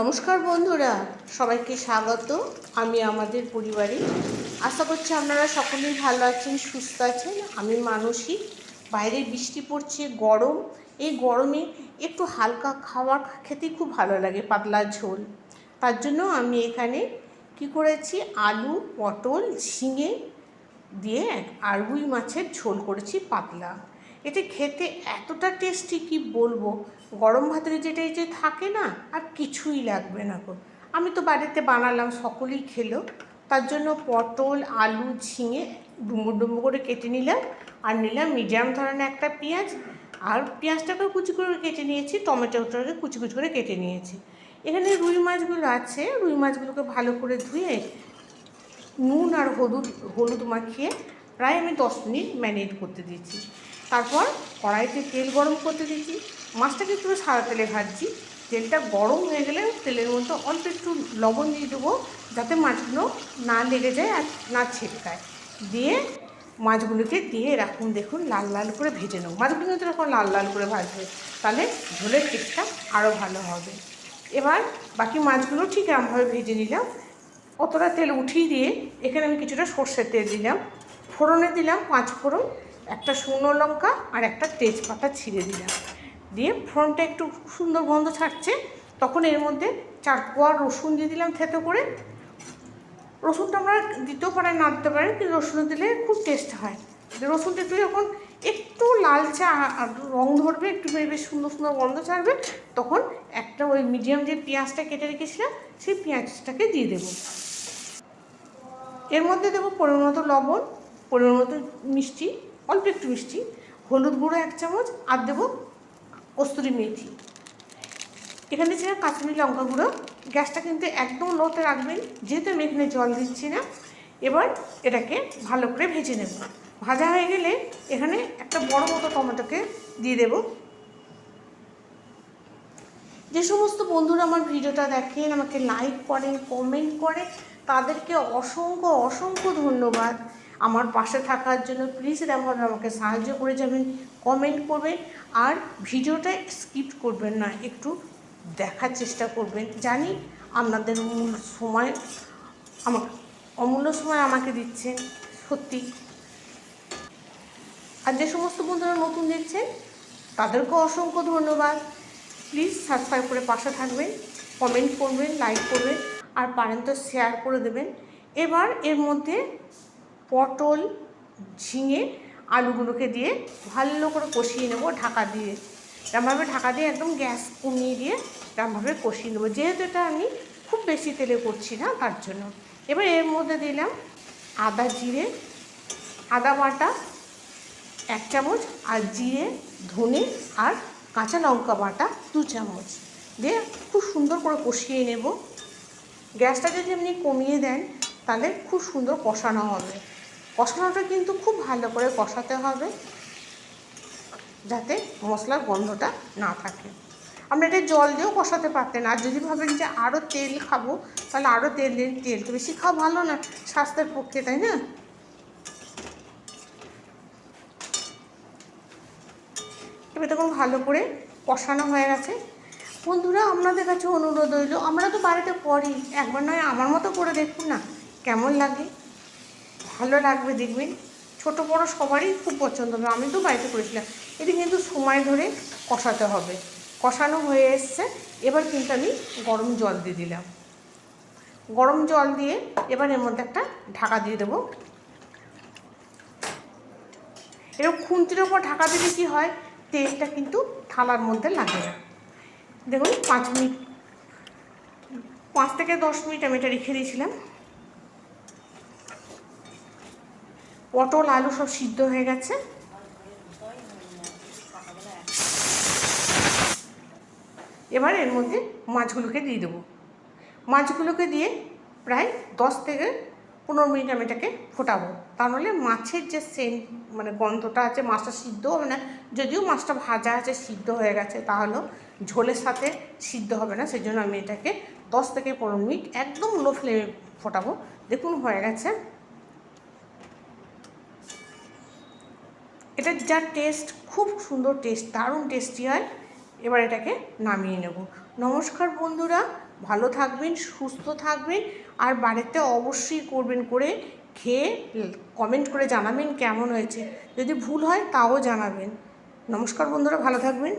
নমস্কার বন্ধুরা, সবাইকে স্বাগত। আমি আমাদের পরিবারে। আশা করছি আপনারা সকলেই ভালো আছেন, সুস্থ আছেন। আমি মানসী। বাইরে বৃষ্টি পড়ছে, গরম। এই গরমে একটু হালকা খাবার খেতে খুব ভালো লাগে, পাতলা ঝোল। তার জন্য আমি এখানে কি করেছি, আলু, পটল, ঝিঙে দিয়ে আর রুই মাছের ঝোল করেছি পাতলা। এটা খেতে এতটা টেস্টি কি বলব? গরম ভাতের যেটা যে থাকে না, আর কিছুই লাগবে না গো। আমি তো বাড়িতে বানালাম, সকলেই খেলো। তার জন্য পটল, আলু, ঝিঙে ডুমো ডুমো করে কেটে নিলাম। আর নিলাম মিডিয়াম ধরনের একটা পেঁয়াজ। আর পেঁয়াজটাকে কুচি করে কেটে নিয়েছি, টমেটোটাকে কুচি কুচি করে কেটে নিয়েছি। এখানে রুই মাছগুলো আছে, রুই মাছগুলোকে ভালো করে ধুয়ে নুন আর হলুদ হলুদ মাখিয়ে প্রায় আমি দশ মিনিট ম্যারিনেট করতে দিয়েছি। তারপর কড়াইতে তেল গরম করতে দিয়েছি। মাছটাকে একটু সাদা তেলে ভাজছি। তেলটা গরম হয়ে গেলে তেলের মধ্যে অল্প একটু লবণ দিয়ে দেবো যাতে মাছগুলো না লেগে যায় আর না ছেটকায় দিয়ে। মাছগুলোকে দিয়ে এরকম দেখুন লাল লাল করে ভেজে নেব। মাছগুলো কিন্তু এরকম লাল লাল করে ভাজবে, তাহলে ঝোলের টেস্টটা আরও ভালো হবে। এবার বাকি মাছগুলো ঠিক এরমভাবে ভেজে নিলাম। অতটা তেল উঠিয়ে দিয়ে এখানে আমি কিছুটা সর্ষের তেল দিলাম। ফোড়নে দিলাম পাঁচ ফোড়ন। একটা শুকনো লঙ্কা আর একটা তেজপাতা ছিঁড়ে দিলাম। দিয়ে ফোড়নটা একটু সুন্দর গন্ধ ছাড়ছে, তখন এর মধ্যে চার কোয়া রসুন দিয়ে দিলাম থেতো করে। রসুনটা আমরা দিতেও পারেন, না দিতে পারেন, কিন্তু রসুন দিলে খুব টেস্ট হয়। রসুনটা একটু যখন একটু লালচে রং ধরবে, একটু বেশ সুন্দর সুন্দর গন্ধ ছাড়বে, তখন একটা ওই মিডিয়াম যে পেঁয়াজটা কেটে রেখেছিলাম, সেই পেঁয়াজটাকে দিয়ে দেবো। এর মধ্যে দেবো পরিমাণ মতো লবণ, পরিমাণ মতো মিষ্টি অল্প একটু মিষ্টি, হলুদ গুঁড়ো এক চামচ আর দেবো কস্তুরি মেথি। এখানে ছিল কাশ্মীরি লঙ্কা গুঁড়ো, গ্যাসটা কিন্তু একদম লোতে রাখবেন, যেহেতু আমি এখানে জল দিচ্ছি না, এবার এটাকে ভালো করে ভেজে নেব। ভাজা হয়ে গেলে এখানে একটা বড় মতো টমেটোকে দিয়ে দেবো। যে সমস্ত বন্ধুরা আমার ভিডিওটা দেখেন, আমাকে লাইক করেন কমেন্ট করে তাদেরকে অসংখ্য অসংখ্য ধন্যবাদ। আমার পাশে থাকার জন্য প্লিজ এরমভাবে আমাকে সাহায্য করে যাবেন কমেন্ট করবেন, আর ভিডিওটা স্কিপ করবেন না, একটু দেখার চেষ্টা করবেন। জানি আপনাদের মূল সময় আমাকে অমূল্য সময় আমাকে দিচ্ছেন, সত্যি। আর যে সমস্ত বন্ধুরা নতুন দেখছেন তাদেরকেও অসংখ্য ধন্যবাদ। প্লিজ সাবস্ক্রাইব করে পাশে থাকবেন কমেন্ট করবেন লাইক করবেন, আর পারেন তো শেয়ার করে দেবেন। এবার এর মধ্যে পটল, ঝিঙে, আলুগুলোকে দিয়ে ভালো করে কষিয়ে নেব, ঢাকা দিয়ে। এরমভাবে ঢাকা দিয়ে একদম গ্যাস কমিয়ে দিয়ে এরমভাবে কষিয়ে নেব। যেহেতু এটা আমি খুব বেশি তেলে করছি না, তার জন্য। এবার এর মধ্যে দিলাম আদা জিরে, আদা বাটা, এক চামচ, আর জিরে, ধনে, আর কাঁচা লঙ্কা বাটা, দু চামচ। দিয়ে খুব সুন্দর করে কষিয়ে নেব। গ্যাসটা যদি আপনি কমিয়ে দেন, তাহলে খুব সুন্দর কষানো হবে। কষানোটা কিন্তু খুব ভালো করে কষাতে হবে যাতে মশলার গন্ধটা না থাকে। আপনি এটা জল দিয়েও কষাতে পারতেন। আর যদি ভাবেন যে আরও তেল খাব, তাহলে আরও তেল দিন। তেল তো বেশি খাওয়া ভালো না, স্বাস্থ্যের পক্ষে, তাই না? এবার তখন ভালো করে কষানো হয়ে গেছে। বন্ধুরা, আপনাদের কাছে অনুরোধ রইল, আমরা তো বাড়িতে করি, একবার নয়, আমার মতো করে দেখুন না, কেমন লাগে। ভালো লাগবে দেখবেন ছোট বড় সবারই খুব পছন্দ হবে। আমি তো বাড়িতে করেছিলাম। এটি কিন্তু সময় ধরে কষাতে হবে। কষানো হয়ে এসছে। এবার কিন্তু আমি গরম জল দিয়ে দিলাম। গরম জল দিয়ে এবার এর মধ্যে একটা ঢাকা দিয়ে দেবো। এরকম খুন্তির ওপর ঢাকা দিলে কী হয়? তেলটা কিন্তু থালার মধ্যে লাগে না। দেখুন, পাঁচ মিনিট, পাঁচ থেকে দশ মিনিট আমি এটা রেখে দিয়েছিলাম। পটল, আলু সব সিদ্ধ হয়ে গেছে। এবার এর মধ্যে মাছগুলোকে দিয়ে দেবো। মাছগুলোকে দিয়ে প্রায় দশ থেকে পনেরো মিনিট আমি এটাকে ফোটাবো। তাহলে মাছের যে সেন্ট মানে গন্ধটা আছে, মাছটা সিদ্ধ হবে না। যদিও মাছটা ভাজা আছে, সিদ্ধ হয়ে গেছে, তাহলেও ঝোলের সাথে সিদ্ধ হবে না। সেই জন্য আমি এটাকে দশ থেকে পনেরো মিনিট একদম লো ফ্লেমে ফোটাবো। দেখুন হয়ে গেছে। এটার যার টেস্ট খুব সুন্দর টেস্ট দারুণ টেস্টি হয় এবার এটাকে নামিয়ে নেব। নমস্কার বন্ধুরা, ভালো থাকবেন, সুস্থ থাকবেন আর বাড়িতে অবশ্যই করবেন করে খেয়ে কমেন্ট করে জানাবেন কেমন হয়েছে। যদি ভুল হয় তাও জানাবেন। নমস্কার বন্ধুরা, ভালো থাকবেন।